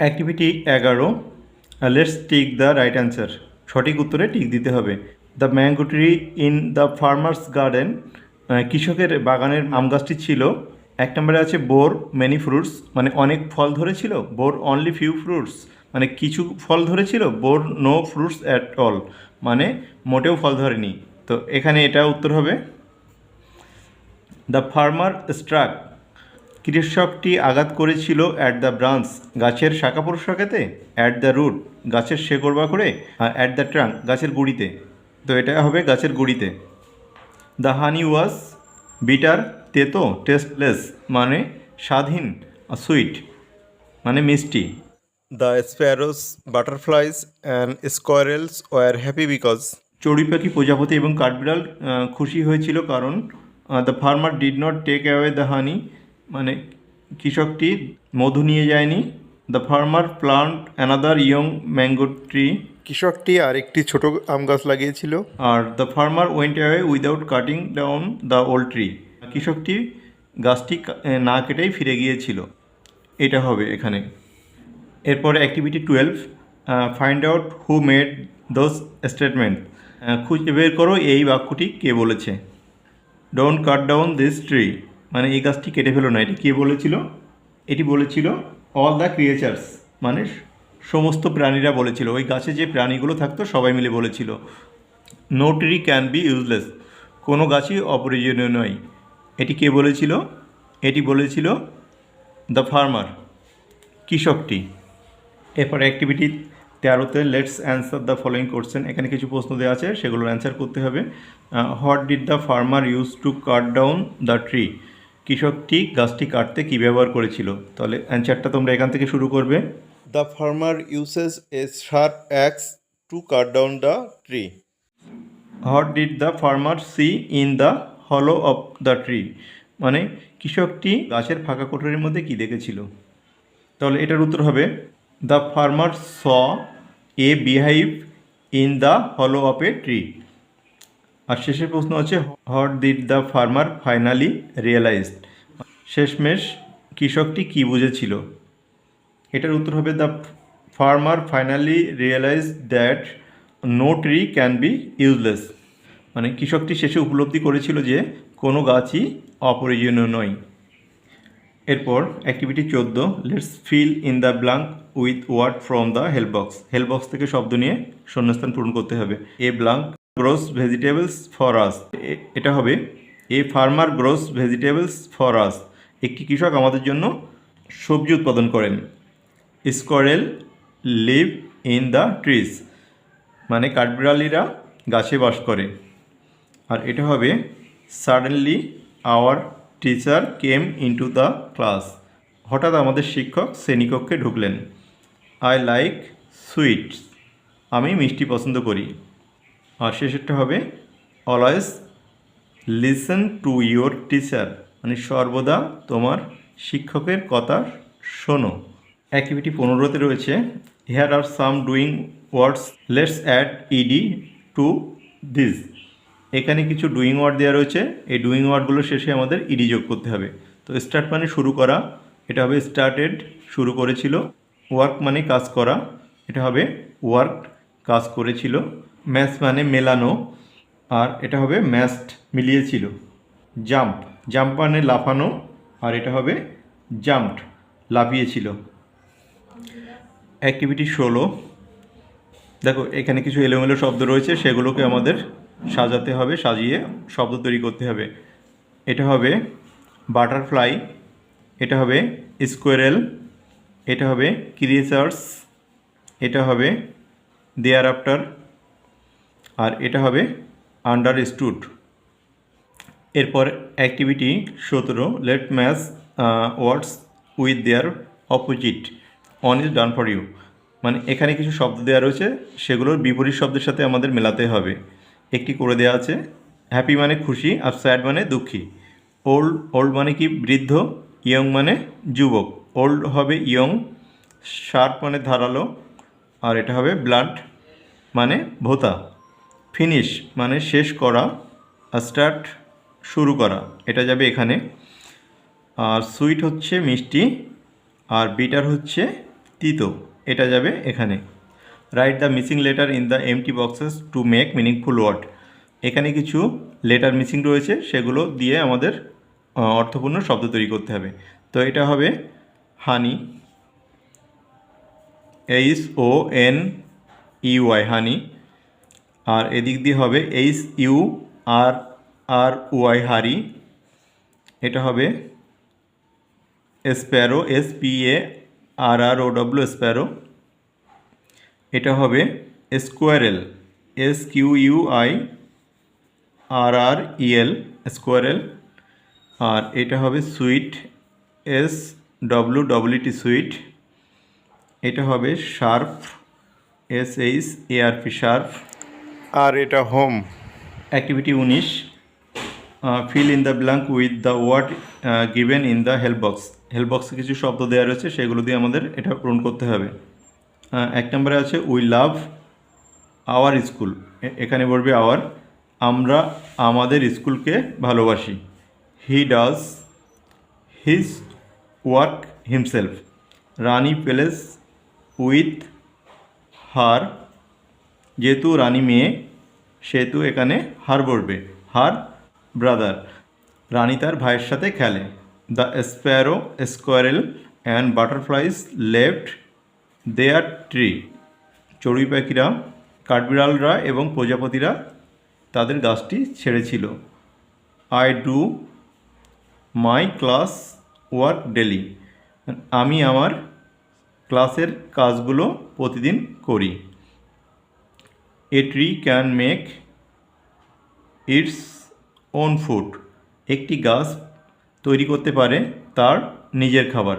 Activity এগারো let's tick the right answer সঠিক উত্তরে টিক দিতে হবে। The mango tree in the farmer's garden কৃষকের বাগানের আম গাছটি ছিল। এক নম্বরে আছে বোর মেনি ফ্রুটস মানে অনেক ফল ধরেছিল। বোর অনলি ফিউ ফ্রুটস মানে কিছু ফল ধরেছিল। Bore no fruits at all মানে মোটেও ফল ধরেনি। তো এখানে এটা উত্তর হবে। দ্য ফার্মার স্ট্রাক কৃষকটি আঘাত করেছিল অ্যাট দ্য ব্রাঞ্চ গাছের শাখা প্রশাখাতে অ্যাট দ্য রুট গাছের শেকড় বা করে আর অ্যাট দ্য ট্রাঙ্ক গাছের গুঁড়িতে। তো এটা হবে গাছের গুঁড়িতে। দ্য হানি ওয়াজ বিটার তেতো টেস্টলেস মানে স্বাধীন সুইট মানে মিষ্টি। The sparrows butterflies and squirrels were happy because চড়ুই পাখি প্রজাপতি এবং কাঠবিড়াল খুশি হয়েছিল কারণ the farmer did not take away the honey মানে কৃষকটি মধু নিয়ে যায়নি। The farmer plant another young mango tree কৃষকটি আর একটি ছোট আম গাছ লাগিয়েছিল। আর the farmer went away without cutting down the old tree কৃষকটি গাছটি না কেটেই ফিরে গিয়েছিল। এটা হবে এখানে। এরপরে activity twelve find out who made those statement খুঁজে বের করো এই বাক্যটি কে বলেছে। Don't cut down this tree মানে এই গাছটি কেটে ফেলো না, এটি কে বলেছিল? এটি বলেছিল অল দ্য ক্রিয়েচার্স মানে সমস্ত প্রাণীরা বলেছিল। ওই গাছে যে প্রাণীগুলো থাকতো, সবাই মিলে বলেছিল। No tree can be useless কোনো গাছই অপ্রয়োজনীয় নয়। এটি কে বলেছিল? এটি বলেছিল দ্য ফার্মার কৃষকটি। এরপরে অ্যাক্টিভিটি তেরোতে let's answer the following question এখানে কিছু প্রশ্ন দেওয়া আছে, সেগুলোর অ্যান্সার করতে হবে। What did the farmer use to cut down the tree কৃষকটি গাছটি কাটতে কী ব্যবহার করেছিল? তাহলে অ্যান্সারটা তোমরা এখান থেকে শুরু করবে। The farmer uses a sharp axe to cut down the tree what did the farmer see in the hollow of the tree মানে কৃষকটি গাছের ফাঁকা কোঠরির মধ্যে কী দেখেছিল? তাহলে এটার উত্তর হবে the farmer saw a beehive in the hollow of a tree আর শেষের প্রশ্ন হচ্ছে, what did the farmer finally realized? শেষমেশ, কৃষকটি কী বুঝেছিল? এটার উত্তর হবে, the farmer finally realize that no tree can be useless. মানে কৃষকটি শেষে উপলব্ধি করেছিল যে, কোনো গাছই অপ্রয়োজনীয় নয়। এরপর অ্যাক্টিভিটি চোদ্দ let's fill in the blank with word from the help box help box থেকে শব্দ নিয়ে শূন্যস্থান পূরণ করতে হবে। A blank grows vegetables for us এটা হবে a farmer grows vegetables for us একটি কৃষক আমাদের জন্য সবজি উৎপাদন করেন। Squirrel live in the trees মানে কাঠবিড়ালিরা গাছে বাস করে। আর এটা হবে suddenly our teacher came into the class হঠাৎ আমাদের শিক্ষক শ্রেণীকক্ষে ঢুকলেন। আই লাইক সুইটস আমি মিষ্টি পছন্দ করি। আর শেষেরটা হবে always listen to your teacher মানে সর্বদা তোমার শিক্ষকের কথা শোনো। অ্যাক্টিভিটি পনেরোতে রয়েছে here are some doing words let's add ED to this এখানে কিছু ডুইং ওয়ার্ড দেওয়া রয়েছে, এই ডুইং ওয়ার্ডগুলো শেষে আমাদের ইডি যোগ করতে হবে। তো স্টার্ট মানে শুরু করা, এটা হবে স্টার্টেড শুরু করেছিল ওয়ার্ক মানে কাজ করা, এটা হবে ওয়ার্ক কাজ করেছিল। ম্যাচ মানে মেলানো, আর এটা হবে ম্যাস্ট মিলিয়েছিল জাম্প জাম্প মানে লাফানো, আর এটা হবে জাম্পড লাফিয়েছিল অ্যাক্টিভিটি ষোলো। দেখো, এখানে কিছু এলোমেলো শব্দ রয়েছে, সেগুলোকে আমাদের সাজাতে হবে, সাজিয়ে শব্দ তৈরি করতে হবে। এটা হবে বাটারফ্লাই, এটা হবে স্কোয়ারেল, এটা হবে ক্রিয়েচার্স, এটা হবে দেয়ার আফটার আর এটা হবে আন্ডার স্টুড এরপর অ্যাক্টিভিটি সতেরো let match words with their opposite one is done for you মানে এখানে কিছু শব্দ দেওয়া রয়েছে, সেগুলোর বিপরীত শব্দের সাথে আমাদের মেলাতে হবে। একটি করে দেওয়া আছে হ্যাপি মানে খুশি আর স্যাড মানে দুঃখী। ওল্ড ওল্ড মানে কি? বৃদ্ধ ইয়ং মানে যুবক। ওল্ড হবে ইয়ং শার্প মানে ধারালো, আর এটা হবে ব্লান্ট মানে ভোতা। ফিনিশ মানে শেষ করা স্টার্ট শুরু করা। এটা যাবে এখানে। আর সুইট হচ্ছে মিষ্টি আর বিটার হচ্ছে তিতো। এটা যাবে এখানে। Write the missing letter in the empty boxes to make meaningful word এখানে কিছু লেটার মিসিং রয়েছে, সেগুলো দিয়ে আমাদের অর্থপূর্ণ শব্দ তৈরি করতে হবে। তো এটা হবে honey H O N U I honey আর এদিক দিয়ে হবে H U R R Y hurry. এটা হবে sparrow S P A R R O W sparrow. এটা হবে squirrel S Q U I R R E L squirrel. আর এটা হবে sweet S W W T sweet. এটা হবে sharp S H A R P sharp. আর এটা home activity উনিশ fill in the blank with the word given in the help box help বক্সে কিছু শব্দ দেওয়া রয়েছে, সেগুলো দিয়ে আমাদের এটা পূরণ করতে হবে। এক নম্বরে আছে উই লাভ আওয়ার স্কুল এখানে বলবে আওয়ার আমরা আমাদের স্কুলকে ভালোবাসি। He does his work himself Rani plays with her যেহেতু রানী মেয়ে, সেহেতু এখানে হার বলবে হার ব্রাদার রানী তার ভাইয়ের সাথে খেলে। The sparrow squirrel and butterflies left their tree চড়ুই পাখিরা, কাঠবিড়ালরা এবং প্রজাপতিরা তাদের গাছটি ছেড়েছিল। I do my class work daily আমি আমার ক্লাসের কাজগুলো প্রতিদিন করি। A tree can make its own food একটি গাছ তৈরি করতে পারে তার নিজের খাবার।